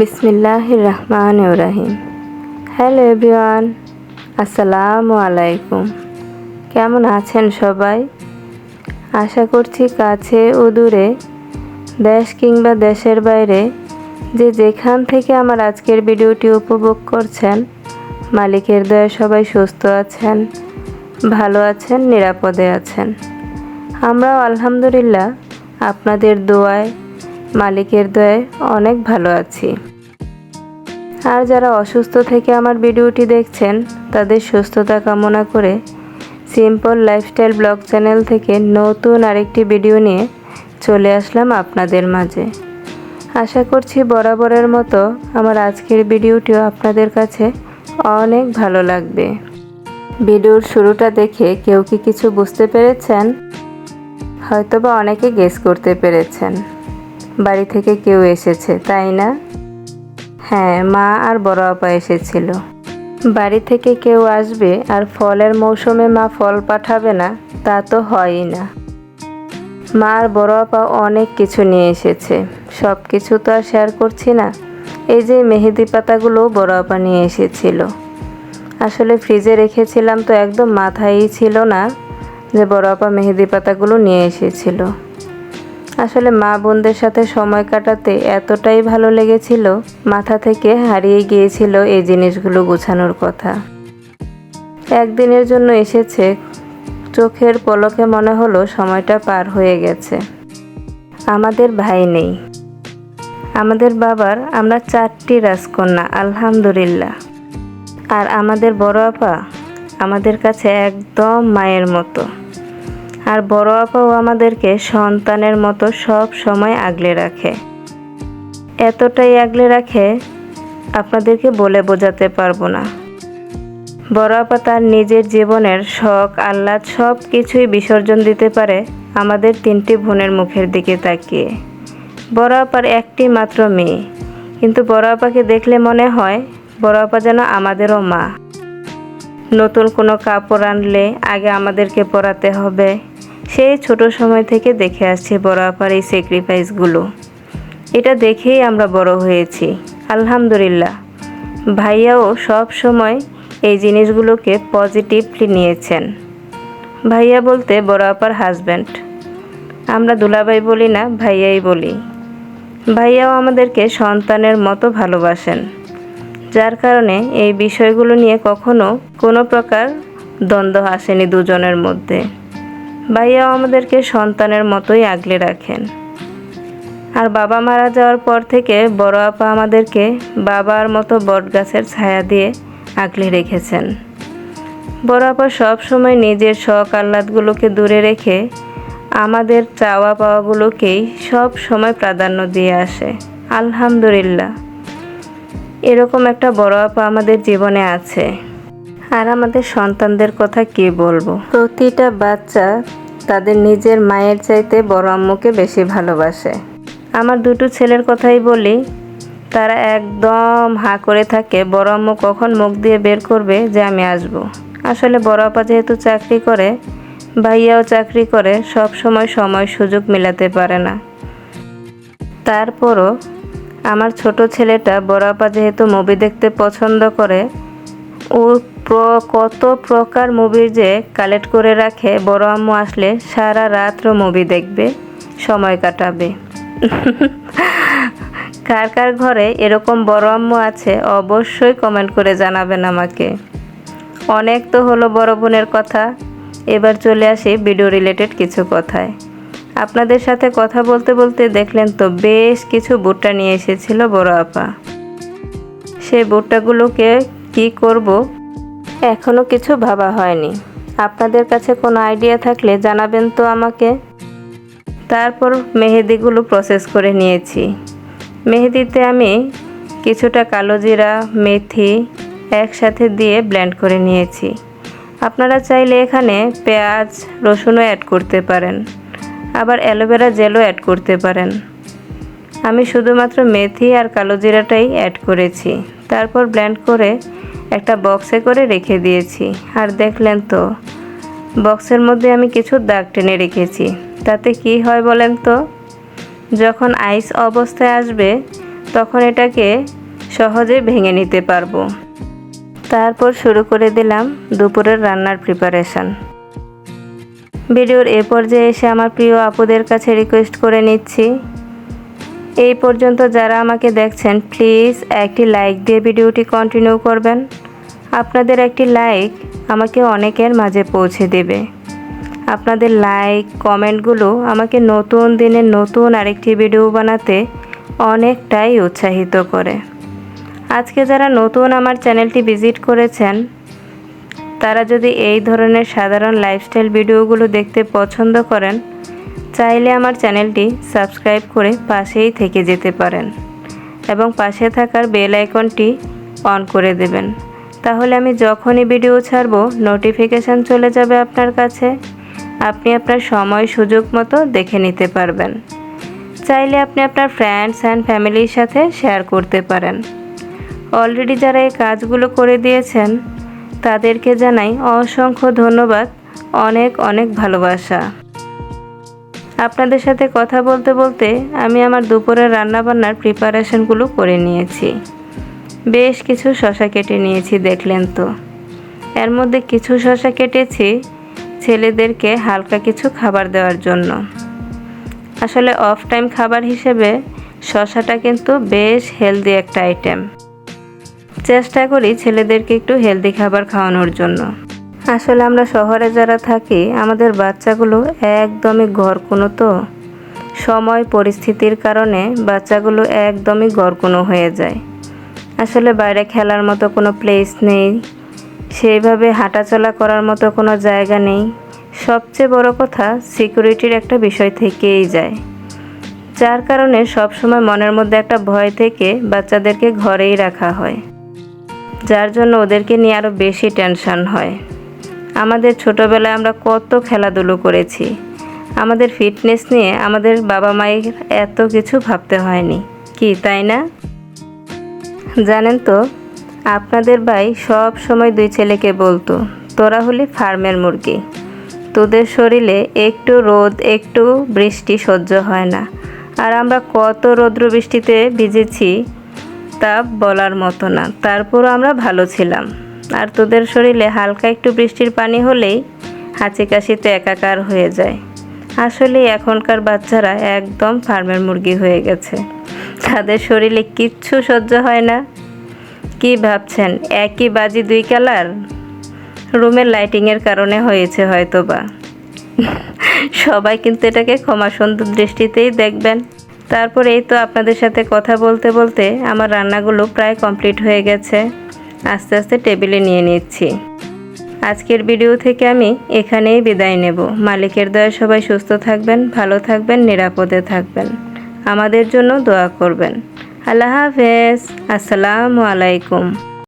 বিসমিল্লাহ রহমান রাহিম hello everyone, আসসালামু আলাইকুম। কেমন আছেন সবাই? আশা করছি কাছে ও দূরে, দেশ কিংবা দেশের বাইরে, যে যেখান থেকে আমার আজকের ভিডিওটি উপভোগ করছেন, মালিকের দয়া সবাই সুস্থ আছেন, ভালো আছেন, নিরাপদে আছেন। আমরাও আলহামদুলিল্লাহ আপনাদের দোয়ায় মালিকের দয়ায় অনেক ভালো আছি। আর যারা অসুস্থ থেকে আমার ভিডিওটি দেখছেন, তাদের সুস্থতা কামনা করে সিম্পল লাইফস্টাইল ব্লগ চ্যানেল থেকে নতুন আরেকটি ভিডিও নিয়ে চলে আসলাম আপনাদের মাঝে। আশা করছি বরাবরের মতো আমার আজকের ভিডিওটিও আপনাদের কাছে অনেক ভালো লাগবে। ভিডিওর শুরুটা দেখে কেউ কি কিছু বুঝতে পেরেছেন? হয়তোবা অনেকে গেস করতে পেরেছেন। বাড়ি থেকে কেউ এসেছে, তাই না? হ্যাঁ মা আর বড় আপা এসেছিল। বাড়ি থেকে কেউ আসবে আর ফলের মৌসুমে মা ফল পাঠাবে না, তা তো হয়ই না। মা আর বড় আপা অনেক কিছু নিয়ে এসেছে সব কিছু তো আর শেয়ার করছি না। এই যে মেহেদি পাতাগুলো বড় আপা নিয়ে এসেছিল। আসলে ফ্রিজে রেখেছিলাম তো একদম মাথায়ই ছিল না যে বড় আপা মেহেদি পাতাগুলো নিয়ে এসেছিল। আসলে মা বোনদের সাথে সময় কাটাতে এতটাই ভালো লেগেছিল, মাথা থেকে হারিয়ে গিয়েছিল এই জিনিসগুলো গুছানোর কথা। একদিনের জন্য এসেছে, চোখের পলকে মনে হলো সময়টা পার হয়ে গেছে। আমাদের ভাই নেই। আমাদের বাবার, আমরা চারটি রাজকন্যা, আলহামদুলিল্লাহ। আর আমাদের বড় আপা, আমাদের কাছে একদম মায়ের মতো। আর বড় আপাও আমাদেরকে সন্তানের মতো সব সময় আগলে রাখে। এতটাই আগলে রাখে, আপনাদেরকে বলে বোঝাতে পারব না। বড় আপা তার নিজের জীবনের শখ, আহ্লাদ সব কিছুই বিসর্জন দিতে পারে আমাদের তিনটি বোনের মুখের দিকে তাকিয়ে। বড় আপার একটি মাত্র মেয়ে। কিন্তু বড় আপাকে দেখলে মনে হয় বড় আপা যেন আমাদেরও মা। নতুন কোনো কাপড় আনলে আগে আমাদেরকে পরাতে হবে। সেই ছোট সময় থেকে দেখে আসছি বড় আপার এই স্যাক্রিফাইসগুলো এটা দেখেই আমরা বড় হয়েছি, আলহামদুলিল্লাহ। ভাইয়াও সব সময় এই জিনিসগুলোকে পজিটিভলি নিয়েছেন। ভাইয়া বলতে বড় আপার হাজব্যান্ড আমরা দুলাভাই বলি না, ভাইয়াই বলি। ভাইয়াও আমাদেরকে সন্তানের মতো ভালোবাসেন, যার কারণে এই বিষয়গুলো নিয়ে কখনো কোনো প্রকার দ্বন্দ্ব আসেনি দুজনের মধ্যে। ভাইয়াও আমাদেরকে সন্তানের মতোই আগলে রাখেন। আর বাবা মারা যাওয়ার পর থেকে বড় আপা আমাদেরকে বাবার মতো বটগাছের ছায়া দিয়ে আগলে রেখেছেন। বড় আপা সবসময় নিজের শখ আহ্লাদগুলোকে দূরে রেখে আমাদের চাওয়া পাওয়াগুলোকেই সব সময় প্রাধান্য দিয়ে আসে। আলহামদুলিল্লাহ। এরকম একটা বড় আপা আমাদের জীবনে আছে। আর আমাদের সন্তানদের কথা কি বলব? প্রতিটা বাচ্চা তাদের নিজের মায়ের চাইতে বড় আম্মুকে বেশি ভালোবাসে। আমার দুটো ছেলের কথাই বলি, তারা একদম হা করে থাকে, বড় আম্মু কখন মুখ দিয়ে বের করবে যে আমি আসব। আসলে বড় আপা যেহেতু চাকরি করে, ভাইয়াও চাকরি করে, সব সময় সময় সুযোগ মেলাতে পারে না। তারপরও আমার ছোট ছেলেটা বড় আপা যেহেতু মুভি দেখতে পছন্দ করে ও কত প্রকার মুভির যে কালেক্ট করে রাখে, বড় আম্মু আসলে সারা রাত্র মুভি দেখবে, সময় কাটাবে। কার কার ঘরে এরকম বড় আম্মু আছে, অবশ্যই কমেন্ট করে জানাবেন আমাকে। অনেক তো হলো বড় বোনের কথা, এবার চলে আসি ভিডিও রিলেটেড কিছু কথায়। আপনাদের সাথে কথা বলতে বলতে দেখলেন তো বেশ কিছু ভুট্টা নিয়ে এসেছিল বড় আপা। সেই ভুট্টাগুলোকে কি করব? এখনও কিছু ভাবা হয়নি। আপনাদের কাছে কোনো আইডিয়া থাকলে জানাবেন তো আমাকে। তারপর মেহেদিগুলো প্রসেস করে নিয়েছি। মেহেদিতে আমি কিছুটা কালো জিরা, মেথি একসাথে দিয়ে ব্লেন্ড করে নিয়েছি। আপনারা চাইলে এখানে পেঁয়াজ, রসুনও অ্যাড করতে পারেন। আবার অ্যালোভেরা জেলও অ্যাড করতে পারেন। আমি শুধুমাত্র মেথি আর কালো জিরাটাই অ্যাড করেছি। তারপর ব্ল্যান্ড করে একটা বক্সে করে রেখে দিয়েছি। আর দেখলেন তো বক্সের মধ্যে আমি কিছু দাগ টেনে রেখেছি। তাতে কি হয় বলেন তো? যখন আইস অবস্থায় আসবে, তখন এটাকে সহজে ভেঙে নিতে পারব। তারপর শুরু করে দিলাম দুপুরের রান্নার প্রিপারেশন ভিডিওর এ পর্যায়ে এসে আমার প্রিয় আপুদের কাছে রিকোয়েস্ট করে নিচ্ছি। এই পর্যন্ত যারা আমাকে দেখছেন প্লিজ একটি লাইক দিয়ে ভিডিওটি কন্টিনিউ করবেন। আপনাদের একটি লাইক আমাকে অনেকের মাঝে পৌঁছে দেবে। আপনাদের লাইক কমেন্টগুলো আমাকে নতুন দিনের নতুন আরেকটি ভিডিও বানাতে অনেকটাই উৎসাহিত করে। আজকে যারা নতুন আমার চ্যানেলটি ভিজিট করেছেন, তারা যদি এই ধরনের সাধারণ লাইফস্টাইল ভিডিওগুলো দেখতে পছন্দ করেন চাইলে আমার চ্যানেলটি সাবস্ক্রাইব করে পাশেই থেকে যেতে পারেন এবং পাশে থাকার বেল আইকনটি অন করে দেবেন। তাহলে আমি যখনই ভিডিও ছাড়বো নোটিফিকেশান চলে যাবে আপনার কাছে। আপনি আপনার সময়, সুযোগ মতো দেখে নিতে পারবেন। চাইলে আপনি আপনার ফ্রেন্ডস অ্যান্ড ফ্যামিলির সাথে শেয়ার করতে পারেন। অলরেডি যারা এই কাজগুলো করে দিয়েছেন, তাদেরকে জানাই অসংখ্য ধন্যবাদ, অনেক অনেক ভালোবাসা। আপনাদের সাথে কথা বলতে বলতে আমি আমার দুপুরের রান্নাবান্নার প্রিপারেশনগুলো করে নিয়েছি। বেশ কিছু শশা কেটে নিয়েছি, দেখলেন তো। এর মধ্যে কিছু শশা কেটেছি ছেলেদেরকে হালকা কিছু খাবার দেওয়ার জন্য। আসলে অফ টাইম খাবার হিসেবে শশাটা কিন্তু বেশ হেলদি একটা আইটেম চেষ্টা করি ছেলেদেরকে একটু হেলদি খাবার খাওয়ানোর জন্য। আসলে আমরা শহরে যারা থাকি, আমাদের বাচ্চাগুলো একদমই ঘরকুনো তো। সময়, পরিস্থিতির কারণে বাচ্চাগুলো একদমই ঘরকুনো হয়ে যায়। আসলে বাইরে খেলার মতো কোনো প্লেস নেই, সেইভাবে হাঁটাচলা করার মতো কোনো জায়গা নেই। সবচেয়ে বড় কথা সিকিউরিটির একটা বিষয় থেকেই যায়। যার কারণে সবসময় মনের মধ্যে একটা ভয় থেকে বাচ্চাদেরকে ঘরেই রাখা হয়। যার জন্য ওদেরকে নিয়ে আরও বেশি টেনশন হয়। আমাদের ছোটোবেলায় আমরা কত খেলাধুলো করেছি। আমাদের ফিটনেস নিয়ে আমাদের বাবা মায়ের এত কিছু ভাবতে হয়নি। কি, তাই না? জানেন তো, আপনাদের ভাই সব সময় দুই ছেলেকে বলতো, তোরা হলি ফার্মের মুরগি। তোদের শরীরে একটু রোদ, একটু বৃষ্টি সহ্য হয় না। আর আমরা কত রৌদ্র বৃষ্টিতে ভিজেছি তা বলার মতো না। তারপরও আমরা ভালো ছিলাম। আর তোদের শরীরে হালকা একটু বৃষ্টির পানি হলেই হাঁচি কাশিতে একাকার হয়ে যায়। আসলে এখনকার বাচ্চারা একদম ফার্মের মুরগি হয়ে গেছে। তাদের শরীরে কিচ্ছু সহ্য হয় না। কি ভাবছেন, একই বাজি দুই কালার? রুমের লাইটিংয়ের কারণে হয়েছে হয়তো বা সবাই কিন্তু এটাকে ক্ষমা সুন্দর দৃষ্টিতেই দেখবেন। তারপর এই তো আপনাদের সাথে কথা বলতে বলতে আমার রান্নাগুলো প্রায় কমপ্লিট হয়ে গেছে। আস্তে আস্তে টেবিলে নিয়ে নিচ্ছি। আজকের ভিডিও থেকে আমি এখানেই বিদায় নেব। মালিকের দয়া সবাই সুস্থ থাকবেন, ভালো থাকবেন, নিরাপদে থাকবেন। আমাদের জন্য দোয়া করবেন। আল্লাহ হাফেজ। আসসালামু আলাইকুম।